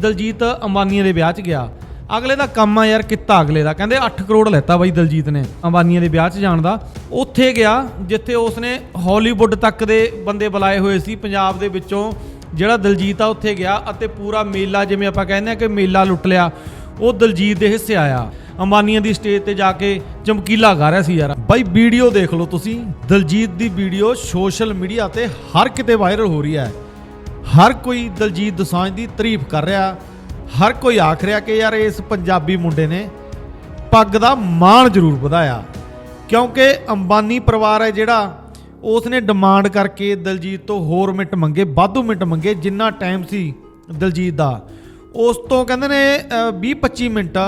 ਦਲਜੀਤ ਅੰਬਾਨੀਆਂ ਦੇ ਵਿਆਹ 'ਚ ਗਿਆ। ਅਗਲੇ ਦਾ ਕੰਮ ਆ ਯਾਰ ਕਿੱਤਾ ਅਗਲੇ ਦਾ। ਕਹਿੰਦੇ 8 ਕਰੋੜ ਲੈਤਾ ਬਾਈ ਦਲਜੀਤ ਨੇ ਅੰਬਾਨੀਆਂ ਦੇ ਵਿਆਹ 'ਚ ਜਾਣ ਦਾ। ਉੱਥੇ ਗਿਆ, ਜਿੱਥੇ ਉਸਨੇ ਹਾਲੀਵੁੱਡ ਤੱਕ ਦੇ ਬੰਦੇ ਬੁਲਾਏ ਹੋਏ ਸੀ, ਪੰਜਾਬ ਦੇ ਵਿੱਚੋਂ। ਜਿਹੜਾ ਦਲਜੀਤ ਆ, ਉੱਥੇ ਗਿਆ ਅਤੇ ਪੂਰਾ ਮੇਲਾ, ਜਿਵੇਂ ਆਪਾਂ ਕਹਿੰਦੇ ਆ ਕਿ ਮੇਲਾ ਲੁੱਟ ਲਿਆ, ਉਹ ਦਲਜੀਤ ਦੇ ਹਿੱਸੇ ਆਇਆ। ਅੰਬਾਨੀਆਂ ਦੀ ਸਟੇਜ ਤੇ ਜਾ ਕੇ ਚਮਕੀਲਾ ਗਾ ਰਿਹਾ ਸੀ ਯਾਰ। ਬਾਈ ਵੀਡੀਓ ਦੇਖ ਲਓ ਤੁਸੀਂ। ਦਲਜੀਤ ਦੀ ਵੀਡੀਓ ਸੋਸ਼ਲ ਮੀਡੀਆ ਤੇ ਹਰ ਕਿਤੇ ਵਾਇਰਲ ਹੋ ਰਹੀ ਹੈ। ਹਰ ਕੋਈ ਦਲਜੀਤ ਦੋਸਾਂਝ ਦੀ ਤਾਰੀਫ ਕਰ ਰਿਹਾ, ਹਰ ਕੋਈ ਆਖ ਰਿਹਾ ਕਿ ਯਾਰ ਇਸ ਪੰਜਾਬੀ ਮੁੰਡੇ ਨੇ ਪੱਗ ਦਾ ਮਾਣ ਜ਼ਰੂਰ ਵਧਾਇਆ, ਕਿਉਂਕਿ ਅੰਬਾਨੀ ਪਰਿਵਾਰ ਹੈ ਜਿਹੜਾ ਉਸ ਨੇ ਡਿਮਾਂਡ ਕਰਕੇ ਦਲਜੀਤ ਤੋਂ ਹੋਰ ਮਿੰਟ ਮੰਗੇ, ਵਾਧੂ ਮਿੰਟ ਮੰਗੇ, ਜਿੰਨਾ ਟਾਈਮ ਸੀ ਦਲਜੀਤ ਦਾ। ਉਸ ਤੋਂ ਕਹਿੰਦੇ ਨੇ 20-25 ਮਿੰਟ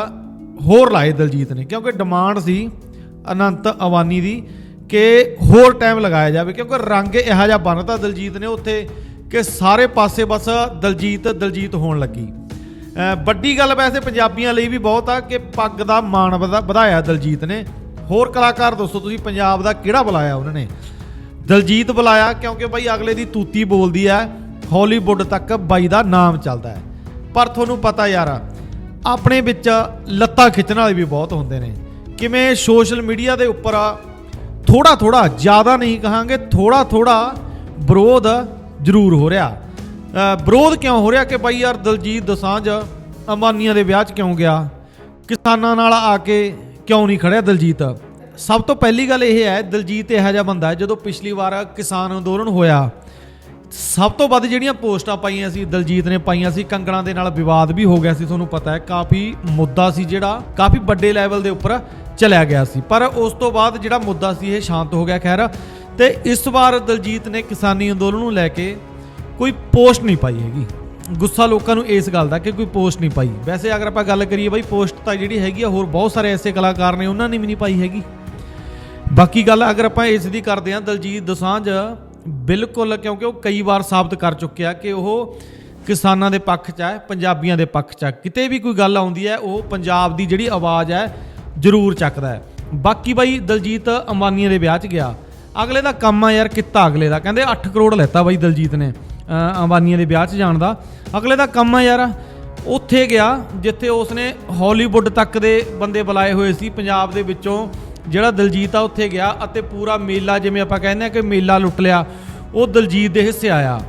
ਹੋਰ ਲਾਏ ਦਲਜੀਤ ਨੇ, ਕਿਉਂਕਿ ਡਿਮਾਂਡ ਸੀ ਅਨੰਤ ਅਵਾਨੀ ਦੀ ਕਿ ਹੋਰ ਟਾਈਮ ਲਗਾਇਆ ਜਾਵੇ, ਕਿਉਂਕਿ ਰੰਗ ਇਹੋ ਜਿਹਾ ਬਣਦਾ ਦਲਜੀਤ ਨੇ ਉੱਥੇ ਕਿ ਸਾਰੇ ਪਾਸੇ ਬਸ ਦਲਜੀਤ ਦਲਜੀਤ ਹੋਣ ਲੱਗੀ। ਵੱਡੀ ਗੱਲ ਵੈਸੇ ਪੰਜਾਬੀਆਂ ਲਈ ਵੀ ਬਹੁਤ ਆ ਕਿ ਪੱਗ ਦਾ ਮਾਣ ਵਧਾ- ਵਧਾਇਆ ਦਲਜੀਤ ਨੇ। ਹੋਰ ਕਲਾਕਾਰ ਦੱਸੋ ਤੁਸੀਂ ਪੰਜਾਬ ਦਾ ਕਿਹੜਾ ਬੁਲਾਇਆ ਉਹਨਾਂ ਨੇ? ਦਲਜੀਤ ਬੁਲਾਇਆ ਕਿਉਂਕਿ ਬਾਈ ਅਗਲੇ ਦੀ ਤੂਤੀ ਬੋਲਦੀ ਹੈ ਹਾਲੀਵੁੱਡ ਤੱਕ ਬਾਈ ਦਾ ਨਾਮ ਚੱਲਦਾ ਹੈ। ਪਰ ਤੁਹਾਨੂੰ ਪਤਾ ਯਾਰ, ਆਪਣੇ ਵਿੱਚ ਲੱਤਾਂ ਖਿੱਚਣ ਵਾਲੇ ਵੀ ਬਹੁਤ ਹੁੰਦੇ ਨੇ। ਕਿਵੇਂ ਸੋਸ਼ਲ ਮੀਡੀਆ ਦੇ ਉੱਪਰ ਥੋੜਾ ਥੋੜਾ ਜ਼ਿਆਦਾ ਨਹੀਂ ਕਹਾਂਗੇ ਥੋੜਾ ਥੋੜਾ ਵਿਰੋਧ ਜ਼ਰੂਰ ਹੋ ਰਿਹਾ। ਵਿਰੋਧ ਕਿਉਂ ਹੋ ਰਿਹਾ ਕਿ ਬਾਈ ਯਾਰ ਦਲਜੀਤ ਦੋਸਾਂਝ ਅੰਬਾਨੀਆਂ ਦੇ ਵਿਆਹ 'ਚ ਕਿਉਂ ਗਿਆ? ਕਿਸਾਨਾਂ ਨਾਲ ਆ ਕੇ ਕਿਉਂ ਨਹੀਂ ਖੜਿਆ ਦਲਜੀਤ? ਸਭ ਤੋਂ ਪਹਿਲੀ ਗੱਲ ਇਹ ਹੈ, ਦਲਜੀਤ ਇਹੋ ਜਿਹਾ ਬੰਦਾ ਹੈ ਜਦੋਂ ਪਿਛਲੀ ਵਾਰ ਕਿਸਾਨ ਅੰਦੋਲਨ ਹੋਇਆ। ਸਭ ਤੋਂ ਵੱਧ ਜਿਹੜੀਆਂ ਪੋਸਟਾਂ ਪਾਈਆਂ ਸੀ, ਦਲਜੀਤ ਨੇ ਪਾਈਆਂ ਸੀ, ਕੰਗਣਾ ਦੇ ਨਾਲ ਵਿਵਾਦ ਵੀ ਹੋ ਗਿਆ ਸੀ, ਤੁਹਾਨੂੰ ਪਤਾ ਹੈ, ਕਾਫੀ ਮੁੱਦਾ ਸੀ ਜਿਹੜਾ, ਕਾਫੀ ਵੱਡੇ ਲੈਵਲ ਦੇ ਉੱਪਰ ਚਲਿਆ ਗਿਆ ਸੀ। ਪਰ ਉਸ ਤੋਂ ਬਾਅਦ ਜਿਹੜਾ ਮੁੱਦਾ ਸੀ, ਇਹ ਸ਼ਾਂਤ ਹੋ ਗਿਆ। ਖੈਰ ਤੇ ਇਸ ਵਾਰ ਦਲਜੀਤ ਨੇ ਕਿਸਾਨੀ ਅੰਦੋਲਨ ਨੂੰ ਲੈ ਕੇ ਕੋਈ ਪੋਸਟ ਨਹੀਂ ਪਾਈ ਹੈਗੀ। ਗੁੱਸਾ ਲੋਕਾਂ ਨੂੰ ਇਸ ਗੱਲ ਦਾ ਕਿ ਕੋਈ ਪੋਸਟ ਨਹੀਂ ਪਾਈ। ਵੈਸੇ ਅਗਰ ਆਪਾਂ ਗੱਲ ਕਰੀਏ ਬਾਈ, ਪੋਸਟ ਤਾਂ ਜਿਹੜੀ ਹੈਗੀ ਆ, ਹੋਰ ਬਹੁਤ ਸਾਰੇ ਐਸੇ ਕਲਾਕਾਰ ਨੇ, ਉਹਨਾਂ ਨੇ ਵੀ ਨਹੀਂ ਪਾਈ ਹੈਗੀ। ਬਾਕੀ ਗੱਲ ਅਗਰ ਆਪਾਂ ਇਸ ਦੀ ਕਰਦੇ ਹਾਂ, ਦਲਜੀਤ ਦੋਸਾਂਝ ਬਿਲਕੁਲ ਕਿਉਂਕਿ ਉਹ ਕਈ ਵਾਰ ਸਾਬਤ ਕਰ ਚੁੱਕਿਆ ਕਿ ਉਹ ਕਿਸਾਨਾਂ ਦੇ ਪੱਖ 'ਚ ਹੈ ਪੰਜਾਬੀਆਂ ਦੇ ਪੱਖ 'ਚ ਹੈ ਕਿਤੇ ਵੀ ਕੋਈ ਗੱਲ ਆਉਂਦੀ ਹੈ, ਉਹ ਪੰਜਾਬ ਦੀ ਜਿਹੜੀ ਆਵਾਜ਼ ਹੈ, ਜ਼ਰੂਰ ਚੱਕਦਾ ਹੈ। ਬਾਕੀ ਬਾਈ, ਦਲਜੀਤ ਅੰਬਾਨੀਆਂ ਦੇ ਵਿਆਹ 'ਚ ਗਿਆ। ਅਗਲੇ ਦਾ ਕੰਮ ਆ ਯਾਰ ਕਿੱਤਾ ਅਗਲੇ ਦਾ। ਕਹਿੰਦੇ 8 ਕਰੋੜ ਲੈਤਾ ਬਾਈ ਦਲਜੀਤ ਨੇ ਅੰਬਾਨੀਆਂ ਦੇ ਵਿਆਹ 'ਚ ਜਾਣ ਦਾ। ਅਗਲੇ ਦਾ ਕੰਮ ਆ ਯਾਰ, ਉੱਥੇ ਗਿਆ, ਜਿੱਥੇ ਉਸਨੇ ਹਾਲੀਵੁੱਡ ਤੱਕ ਦੇ ਬੰਦੇ ਬੁਲਾਏ ਹੋਏ ਸੀ, ਪੰਜਾਬ ਦੇ ਵਿੱਚੋਂ। ਜਿਹੜਾ ਦਲਜੀਤ ਆ, ਉੱਥੇ ਗਿਆ ਅਤੇ ਪੂਰਾ ਮੇਲਾ, ਜਿਵੇਂ ਆਪਾਂ ਕਹਿੰਦੇ ਆ ਕਿ ਮੇਲਾ ਲੁੱਟ ਲਿਆ, ਉਹ ਦਲਜੀਤ ਦੇ ਹਿੱਸੇ ਆਇਆ।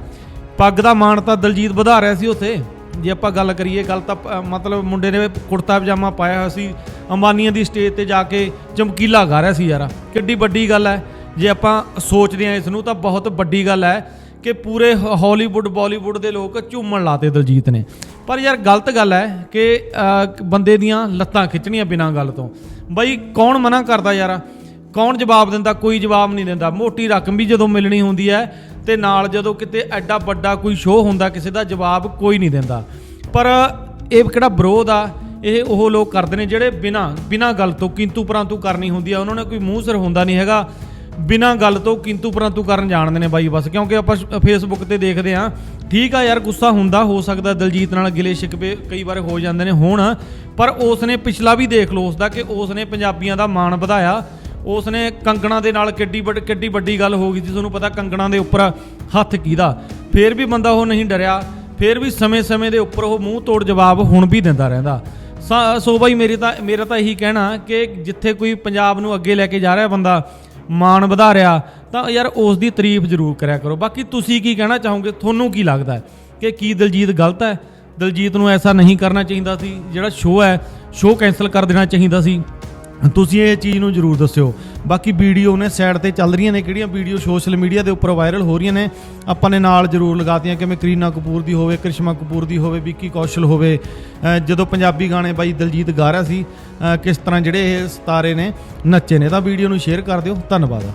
ਪੱਗ ਦਾ ਮਾਣ ਤਾਂ ਦਲਜੀਤ ਵਧਾ ਰਿਹਾ ਸੀ ਉੱਥੇ। ਜੇ ਆਪਾਂ ਗੱਲ ਕਰੀਏ, ਗੱਲ ਤਾਂ ਮਤਲਬ ਮੁੰਡੇ ਨੇ ਕੁੜਤਾ ਪਜਾਮਾ ਪਾਇਆ ਹੋਇਆ ਸੀ, ਅੰਬਾਨੀਆਂ ਦੀ ਸਟੇਜ ਤੇ ਜਾ ਕੇ ਚਮਕੀਲਾ ਗਾ ਰਿਹਾ ਸੀ ਯਾਰ। ਕਿੱਡੀ ਵੱਡੀ ਗੱਲ ਹੈ। ਜੇ ਆਪਾਂ ਸੋਚਦੇ ਹਾਂ ਇਸ ਨੂੰ, ਤਾਂ ਬਹੁਤ ਵੱਡੀ ਗੱਲ ਹੈ ਕਿ ਪੂਰੇ ਹ- ਹਾਲੀਵੁੱਡ ਬਾਲੀਵੁੱਡ ਦੇ ਲੋਕ ਝੂਮਣ ਲਾਤੇ ਦਲਜੀਤ ਨੇ। ਪਰ ਯਾਰ, ਗਲਤ ਗੱਲ ਹੈ ਕਿ ਬੰਦੇ ਦੀਆਂ ਲੱਤਾਂ ਖਿੱਚਣੀਆਂ ਬਿਨਾਂ ਗੱਲ ਤੋਂ। ਬਈ, ਕੌਣ ਮਨਾ ਕਰਦਾ ਯਾਰ? ਕੌਣ ਜਵਾਬ ਦਿੰਦਾ? ਕੋਈ ਜਵਾਬ ਨਹੀਂ ਦਿੰਦਾ। ਮੋਟੀ ਰਕਮ ਵੀ ਜਦੋਂ ਮਿਲਣੀ ਹੁੰਦੀ ਹੈ, ਤੇ ਨਾਲ ਜਦੋਂ ਕਿਤੇ ਐਡਾ ਵੱਡਾ ਕੋਈ ਸ਼ੋਅ ਹੁੰਦਾ, ਕਿਸੇ ਦਾ ਜਵਾਬ ਕੋਈ ਨਹੀਂ ਦਿੰਦਾ। ਪਰ ਇਹ ਕਿਹੜਾ ਵਿਰੋਧ ਆ? ਇਹ ਉਹ ਲੋਕ ਕਰਦੇ ਨੇ ਜਿਹੜੇ ਬਿਨਾਂ ਬਿਨਾਂ ਗੱਲ ਤੋਂ ਕਿੰਤੂ ਪਰੰਤੂ ਕਰਨੀ ਹੁੰਦੀ ਆ। ਉਹਨਾਂ ਨੇ ਕੋਈ ਮੂੰਹ ਸਿਰ ਹੁੰਦਾ ਨਹੀਂ ਹੈਗਾ। ਬਿਨਾਂ ਗੱਲ ਤੋਂ ਕਿੰਤੂ ਪਰੰਤੂ ਕਰਨ ਜਾਣਦੇ ਨੇ ਬਾਈ ਬਸ, ਕਿਉਂਕਿ ਆਪਾਂ ਫੇਸਬੁੱਕ ਤੇ ਦੇਖਦੇ ਆ ਠੀਕ ਆ ਯਾਰ, ਗੁੱਸਾ ਹੁੰਦਾ, ਹੋ ਸਕਦਾ ਦਲਜੀਤ ਨਾਲ ਗਿਲੇ ਸ਼ਿਕਵੇ ਕਈ ਵਾਰ ਹੋ ਜਾਂਦੇ ਨੇ ਹੁਣ, ਪਰ ਉਸ ਨੇ ਪਿਛਲਾ ਵੀ ਦੇਖ ਲਓ ਉਸ ਦਾ ਕਿ ਉਸ ਨੇ ਪੰਜਾਬੀਆਂ ਦਾ ਮਾਣ ਵਧਾਇਆ। ਉਸ ਨੇ ਕੰਗਣਾ ਦੇ ਨਾਲ ਕਿੱਡੀ ਵੱਡ, ਕਿੱਡੀ ਵੱਡੀ ਗੱਲ ਹੋ ਗਈ ਸੀ, ਤੁਹਾਨੂੰ ਪਤਾ ਕੰਗਣਾ ਦੇ ਉੱਪਰ ਹੱਥ ਕਿਹਦਾ। ਫੇਰ ਵੀ ਬੰਦਾ ਉਹ ਨਹੀਂ ਡਰਿਆ, ਫੇਰ ਵੀ ਸਮੇਂ-ਸਮੇਂ ਦੇ ਉੱਪਰ ਉਹ ਮੂੰਹ ਤੋੜ ਜਵਾਬ ਹੁਣ ਵੀ ਦਿੰਦਾ ਰਹਿੰਦਾ। ਸਾ- ਸੋ ਬਾਈ, ਮੇਰੀ ਤਾਂ, ਮੇਰਾ ਤਾਂ ਇਹੀ ਕਹਿਣਾ ਕਿ ਜਿੱਥੇ ਕੋਈ ਪੰਜਾਬ ਨੂੰ ਅੱਗੇ ਲੈ ਕੇ ਜਾ ਰਿਹਾ ਬੰਦਾ ਮਾਣ ਵਧਾ ਰਿਹਾ ਤਾਂ ਯਾਰ ਉਸ ਦੀ ਤਾਰੀਫ ਜ਼ਰੂਰ ਕਰਿਆ ਕਰੋ। ਬਾਕੀ ਤੁਸੀਂ ਕੀ ਕਹਿਣਾ ਚਾਹੋਗੇ? ਤੁਹਾਨੂੰ ਕੀ ਲੱਗਦਾ ਹੈ ਕਿ ਕੀ ਦਲਜੀਤ ਗਲਤ ਹੈ? ਦਲਜੀਤ ਨੂੰ ਐਸਾ ਨਹੀਂ ਕਰਨਾ ਚਾਹੀਦਾ ਸੀ, ਜਿਹੜਾ ਸ਼ੋਅ ਹੈ ਸ਼ੋਅ ਕੈਨਸਲ ਕਰ ਦੇਣਾ ਚਾਹੀਦਾ ਸੀ। ਤੁਸੀਂ ਇਹ ਚੀਜ਼ ਨੂੰ ਜਰੂਰ ਦੱਸਿਓ। ਬਾਕੀ ਵੀਡੀਓ ਨੇ ਸਾਈਡ ਤੇ ਚੱਲ ਰਹੀਆਂ ਨੇ, ਕਿਹੜੀਆਂ ਵੀਡੀਓ ਸੋਸ਼ਲ ਮੀਡੀਆ ਦੇ ਉੱਪਰ ਵਾਇਰਲ ਹੋ ਰਹੀਆਂ ਨੇ, ਆਪਾਂ ਨੇ ਨਾਲ ਜਰੂਰ ਲਗਾਤੀਆਂ, ਕਿਵੇਂ ਕਰੀਨਾ ਕਪੂਰ ਦੀ ਹੋਵੇ, ਕ੍ਰਿਸ਼ਮਾ ਕਪੂਰ ਦੀ ਹੋਵੇ, ਵਿੱਕੀ ਕੌਸ਼ਲ ਹੋਵੇ ਜਦੋਂ ਪੰਜਾਬੀ ਗਾਣੇ ਬਾਈ ਦਲਜੀਤ ਗਾ ਰਿਹਾ ਸੀ ਕਿਸ ਤਰ੍ਹਾਂ ਜਿਹੜੇ ਇਹ ਸਿਤਾਰੇ ਨੇ, ਨੱਚੇ ਨੇ, ਤਾਂ ਵੀਡੀਓ ਨੂੰ ਸ਼ੇਅਰ ਕਰ ਦਿਓ। ਧੰਨਵਾਦ।